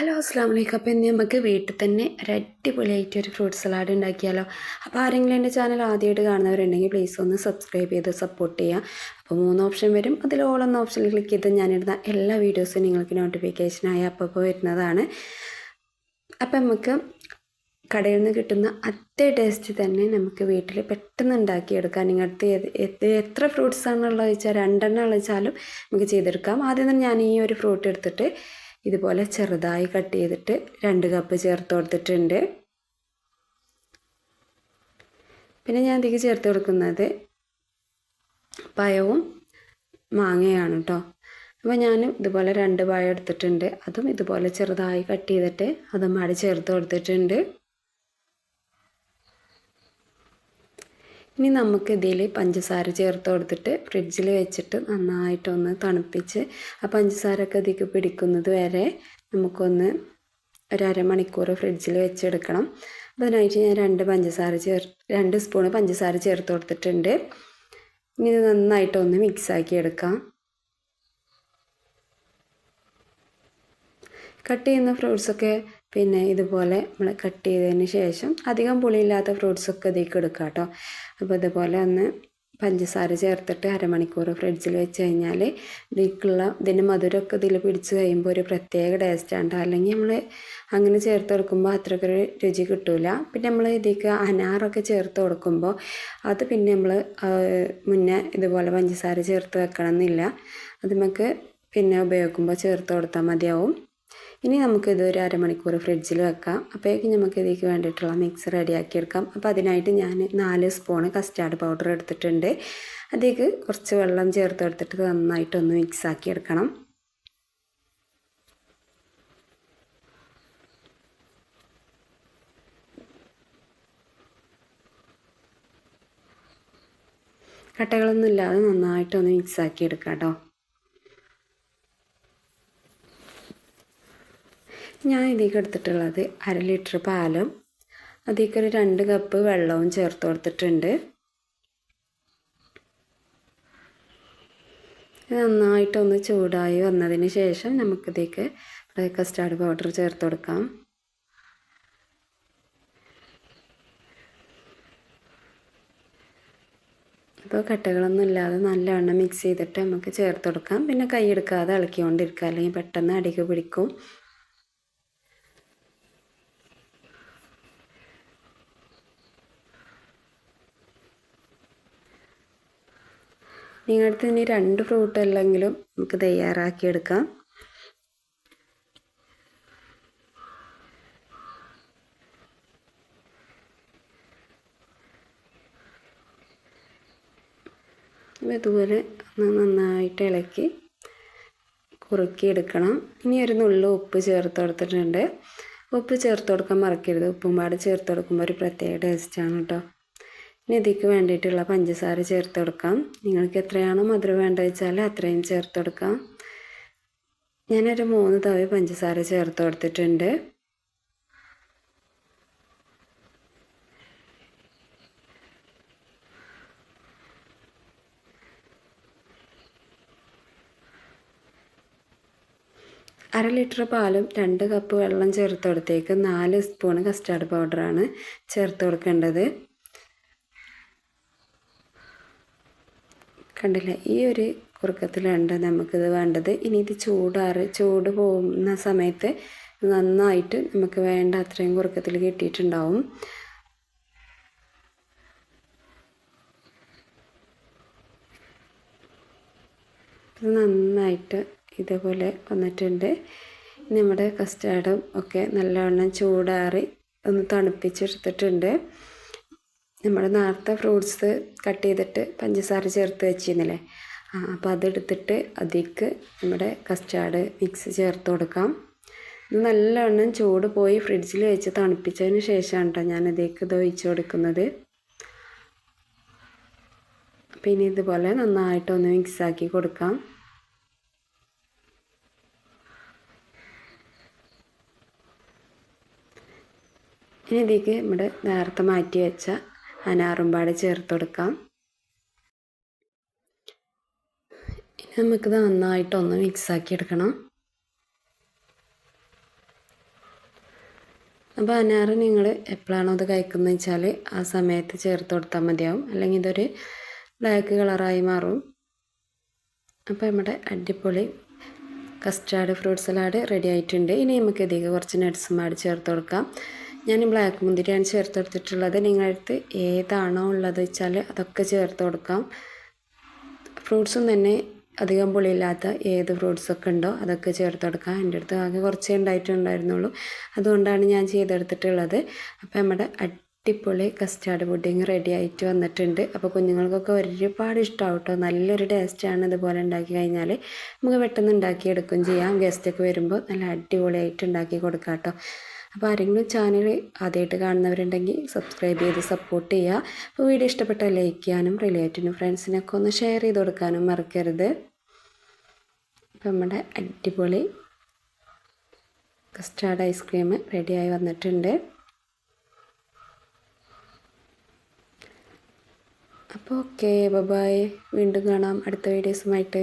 Hello അസ്സാം വലൈക്കും അപ്പോൾ ഇന്ന് നമുക്ക് വീട്ടിൽ തന്നെ ഒരു അടിപൊളിയായിട്ട് ഒരു ഫ്രൂട്ട് സലാഡ് ഉണ്ടാക്കിയാലോ. അപ്പോൾ ആരെങ്കിലും എന്റെ ചാനൽ ആദ്യമായിട്ട് കാണുന്നവരുണ്ടെങ്കിൽ പ്ലീസ് ഒന്ന് സബ്സ്ക്രൈബ് ചെയ്ത് സപ്പോർട്ട് ചെയ്യുക. അപ്പോൾ മൂന്ന് ഓപ്ഷൻ വരും. അതിൽ ഓൾ എന്ന ഓപ്ഷനിൽ ക്ലിക്ക് ചെയ്ത് ഞാനിടുന്ന എല്ലാ വീഡിയോസും നിങ്ങൾക്ക് നോട്ടിഫിക്കേഷനായി അപ്പോൾ വരുന്നതാണ്. അപ്പോൾ നമുക്ക് കടയിൽ നിന്ന് കിട്ടുന്ന അതേ ടേസ്റ്റ് തന്നെ നമുക്ക് വീട്ടിൽ പെട്ടെന്ന് ഉണ്ടാക്കിയെടുക്കാം. നിങ്ങൾക്ക് എത്ര ഫ്രൂട്ട്സ് വെച്ചാൽ രണ്ടെണ്ണം വെച്ചാലും നമുക്ക് ചെയ്തെടുക്കാം. ആദ്യം തന്നെ ഞാൻ ഈ ഒരു ഫ്രൂട്ട് എടുത്തിട്ട് ഇതുപോലെ ചെറുതായി കട്ട് ചെയ്തിട്ട് രണ്ട് കപ്പ് ചേർത്ത് കൊടുത്തിട്ടുണ്ട്. പിന്നെ ഞാൻ ഇതിലേക്ക് ചേർത്ത് കൊടുക്കുന്നത് പഴവും മാങ്ങയാണ് കേട്ടോ അപ്പോൾ ഞാൻ ഇതുപോലെ രണ്ട് പഴം എടുത്തിട്ടുണ്ട്. അതും ഇതുപോലെ ചെറുതായി കട്ട് ചെയ്തിട്ട് അതും അടി ചേർത്ത് കൊടുത്തിട്ടുണ്ട്. ഇനി നമുക്ക് ഇതിൽ പഞ്ചസാര ചേർത്ത് കൊടുത്തിട്ട് ഫ്രിഡ്ജിൽ വെച്ചിട്ട് നന്നായിട്ടൊന്ന് തണുപ്പിച്ച് ആ പഞ്ചസാരയൊക്കെ ഇതിലേക്ക് പിടിക്കുന്നത് വരെ നമുക്കൊന്ന് ഒരു അരമണിക്കൂർ ഫ്രിഡ്ജിൽ വെച്ചെടുക്കണം. അപ്പോൾ അതിനായിട്ട് ഞാൻ രണ്ട് പഞ്ചസാര ചേർ രണ്ട് സ്പൂൺ പഞ്ചസാര ചേർത്ത് കൊടുത്തിട്ടുണ്ട്. ഇനി ഇത് നന്നായിട്ടൊന്ന് മിക്സാക്കി എടുക്കാം. കട്ട് ചെയ്യുന്ന ഫ്രൂട്ട്സൊക്കെ പിന്നെ ഇതുപോലെ നമ്മൾ കട്ട് ചെയ്തതിന് ശേഷം അധികം പുളിയില്ലാത്ത ഫ്രൂട്ട്സൊക്കെ ഇതിലേക്ക് എടുക്കാം കേട്ടോ അപ്പോൾ ഇതുപോലെ ഒന്ന് പഞ്ചസാര ചേർത്തിട്ട് അരമണിക്കൂർ ഫ്രിഡ്ജിൽ വെച്ച് കഴിഞ്ഞാൽ ഇതിലേക്കുള്ള ഇതിന്റെ മധുരമൊക്കെ ഇതിൽ പിടിച്ച് കഴിയുമ്പോൾ ഒരു പ്രത്യേക ടേസ്റ്റാണ് അല്ലെങ്കിൽ നമ്മൾ അങ്ങനെ ചേർത്ത് കൊടുക്കുമ്പോൾ അത്രയ്ക്കൊരു രുചി കിട്ടില്ല പിന്നെ നമ്മൾ ഇതിലേക്ക് അനാറൊക്കെ ചേർത്ത് കൊടുക്കുമ്പോൾ അത് പിന്നെ നമ്മൾ മുന്നേ ഇതുപോലെ പഞ്ചസാര ചേർത്ത് വെക്കണം എന്നില്ല അത് നമുക്ക് പിന്നെ ഉപയോഗിക്കുമ്പോൾ ചേർത്ത് കൊടുത്താൽ മതിയാവും. ഇനി നമുക്കിത് ഒരു അരമണിക്കൂർ ഫ്രിഡ്ജിൽ വെക്കാം. അപ്പോഴേക്കും നമുക്ക് ഇതിലേക്ക് വേണ്ടിയിട്ടുള്ള മിക്സ് റെഡിയാക്കി എടുക്കാം അപ്പോൾ അതിനായിട്ട് ഞാൻ നാല് സ്പൂണ് കസ്റ്റാർഡ് പൗഡർ എടുത്തിട്ടുണ്ട്. അതിലേക്ക് കുറച്ച് വെള്ളം ചേർത്ത് എടുത്തിട്ട് നന്നായിട്ടൊന്ന് മിക്സ് ആക്കി എടുക്കണം. കട്ടകളൊന്നും ഇല്ലാതെ നന്നായിട്ടൊന്ന് മിക്സ് ആക്കി എടുക്കാം കേട്ടോ. ഞാൻ ഇതിലേക്ക് എടുത്തിട്ടുള്ളത് അര ലിറ്റർ പാലും അതിലേക്ക് ഒരു രണ്ട് കപ്പ് വെള്ളവും ചേർത്ത് കൊടുത്തിട്ടുണ്ട്. നന്നായിട്ടൊന്ന് ചൂടായി വന്നതിന് ശേഷം നമുക്കിതേക്ക് കസ്റ്റാർഡ് പൗഡർ ചേർത്ത് കൊടുക്കാം. അപ്പോൾ കട്ടകളൊന്നും ഇല്ലാതെ നല്ലവണ്ണം മിക്സ് ചെയ്തിട്ട് നമുക്ക് ചേർത്ത് കൊടുക്കാം. പിന്നെ കൈ എടുക്കാതെ ഇളക്കിക്കൊണ്ടിരിക്കുക. അല്ലെങ്കിൽ പെട്ടെന്ന് അടിക്ക് പിടിക്കും. നിങ്ങളുടെ ഇനി രണ്ട് ഫ്രൂട്ട് അല്ലെങ്കിലും നമുക്ക് തയ്യാറാക്കിയെടുക്കാം ഇതുപോലെ നന്നായിട്ട് ഇളക്കി കുറുക്കിയെടുക്കണം. ഇനി ഒരു നുള്ളു ഉപ്പ് ചേർത്ത് കൊടുത്തിട്ടുണ്ട്. ഉപ്പ് ചേർത്ത് കൊടുക്കാൻ മറക്കരുത്. ഉപ്പും പാട് ചേർത്ത് കൊടുക്കുമ്പോൾ ഒരു പ്രത്യേക ടേസ്റ്റാണ് കേട്ടോ. ഇനി ഇതിക്ക് വേണ്ടിയിട്ടുള്ള പഞ്ചസാര ചേർത്ത് കൊടുക്കാം. നിങ്ങൾക്ക് എത്രയാണോ മധുരം വേണ്ടത് വെച്ചാൽ അത്രയും ചേർത്ത് കൊടുക്കാം. ഞാനൊരു മൂന്ന് തവി പഞ്ചസാര ചേർത്ത് കൊടുത്തിട്ടുണ്ട്. അര ലിറ്റർ പാലും രണ്ട് കപ്പ് വെള്ളം ചേർത്ത് കൊടുത്തേക്ക്. നാല് സ്പൂൺ കസ്റ്റാർഡ് പൗഡറാണ് ചേർത്ത് കൊടുക്കേണ്ടത്. കണ്ടില്ലേ? ഈ ഒരു കുറുക്കത്തിലുണ്ട് നമുക്കിത് വേണ്ടത്. ഇനി ഇത് ചൂടാറ് ചൂട് പോകുന്ന സമയത്ത് നന്നായിട്ട് നമുക്ക് വേണ്ട അത്രയും കുറുക്കത്തിൽ കിട്ടിയിട്ടുണ്ടാവും. നന്നായിട്ട് ഇതേപോലെ വന്നിട്ടുണ്ട്. നമ്മുടെ കസ്റ്റാർഡും ഒക്കെ നല്ലവണ്ണം ചൂടാറി ഒന്ന് തണുപ്പിച്ചെടുത്തിട്ടുണ്ട്. നമ്മൾ നേരത്തെ ഫ്രൂട്ട്സ് കട്ട് ചെയ്തിട്ട് പഞ്ചസാര ചേർത്ത് വെച്ചിരുന്നില്ലേ? ആ അപ്പോൾ അതെടുത്തിട്ട് അതിലേക്ക് നമ്മുടെ കസ്റ്റാർഡ് മിക്സ് ചേർത്ത് കൊടുക്കാം. ഇത് നല്ലവണ്ണം ചൂട് പോയി ഫ്രിഡ്ജിൽ വെച്ച് തണുപ്പിച്ചതിന് ശേഷമാണ് കേട്ടോ ഞാൻ അതിലേക്ക് ഇത് ഒഴിച്ച് കൊടുക്കുന്നത്. പിന്നെ ഇതുപോലെ നന്നായിട്ടൊന്ന് മിക്സാക്കി കൊടുക്കാം. ഇനി ഇതിലേക്ക് നമ്മുടെ നേരത്തെ മാറ്റി വെച്ച അനാറുംപാട് ചേർത്ത് കൊടുക്കാം ഇനി നമുക്കിത് നന്നായിട്ടൊന്ന് മിക്സാക്കി എടുക്കണം അപ്പോൾ അനാറ് നിങ്ങൾ എപ്പോഴാണോ അത് കഴിക്കുന്നത് വെച്ചാൽ ആ സമയത്ത് ചേർത്ത് കൊടുത്താൽ മതിയാവും. അല്ലെങ്കിൽ ഇതൊരു ബ്ലാക്ക് കളറായി മാറും. അപ്പോൾ നമ്മുടെ അടിപൊളി കസ്റ്റാർഡ് ഫ്രൂട്ട് സലാഡ് റെഡി ആയിട്ടുണ്ട്. ഇനി നമുക്ക് ഇതിലേക്ക് കുറച്ച് നട്ട്സും ആഡ് ചേർത്ത് കൊടുക്കാം ഞാൻ ബ്ലാക്ക് മുന്തിരിയാണ് ചേർത്ത് കൊടുത്തിട്ടുള്ളത് നിങ്ങളടുത്ത് ഏതാണോ ഉള്ളത് വെച്ചാൽ അതൊക്കെ ചേർത്ത് കൊടുക്കാം. ഫ്രൂട്ട്സും തന്നെ അധികം പുളിയില്ലാത്ത ഏത് ഫ്രൂട്ട്സൊക്കെ ഉണ്ടോ അതൊക്കെ ചേർത്ത് കൊടുക്കാം. എന്റെ അടുത്ത് ആകെ കുറച്ചേ ഉണ്ടായിട്ടുണ്ടായിരുന്നുള്ളൂ അതുകൊണ്ടാണ് ഞാൻ ചെയ്തെടുത്തിട്ടുള്ളത്. അപ്പോൾ നമ്മുടെ അടിപൊളി കസ്റ്റാർഡ് പുഡിങ് റെഡി ആയിട്ട് വന്നിട്ടുണ്ട്. അപ്പോൾ കുഞ്ഞുങ്ങൾക്കൊക്കെ ഒരുപാട് ഇഷ്ടമാവും കേട്ടോ. നല്ലൊരു ടേസ്റ്റാണ് ഇതുപോലെ ഉണ്ടാക്കി കഴിഞ്ഞാൽ നമുക്ക് പെട്ടെന്ന് ഉണ്ടാക്കിയെടുക്കുകയും ചെയ്യാം. ഗസ്റ്റൊക്കെ വരുമ്പോൾ നല്ല അടിപൊളിയായിട്ട് ഉണ്ടാക്കി കൊടുക്കാം കേട്ടോ. അപ്പോൾ ആരെങ്കിലും ചാനൽ ആദ്യമായിട്ട് കാണുന്നവരുണ്ടെങ്കിൽ സബ്സ്ക്രൈബ് ചെയ്ത് സപ്പോർട്ട് ചെയ്യുക. അപ്പോൾ വീഡിയോ ഇഷ്ടപ്പെട്ട ലൈക്ക് ചെയ്യാനും റിലേറ്റീവിനും ഫ്രണ്ട്സിനൊക്കെ ഒന്ന് ഷെയർ ചെയ്ത് കൊടുക്കാനും മറക്കരുത്. അപ്പോൾ നമ്മുടെ അടിപൊളി കസ്റ്റാർഡ് ഐസ്ക്രീം റെഡിയായി വന്നിട്ടുണ്ട്. അപ്പോൾ ഓക്കെ ബബായ് വീണ്ടും കാണാം അടുത്ത വീഡിയോസുമായിട്ട്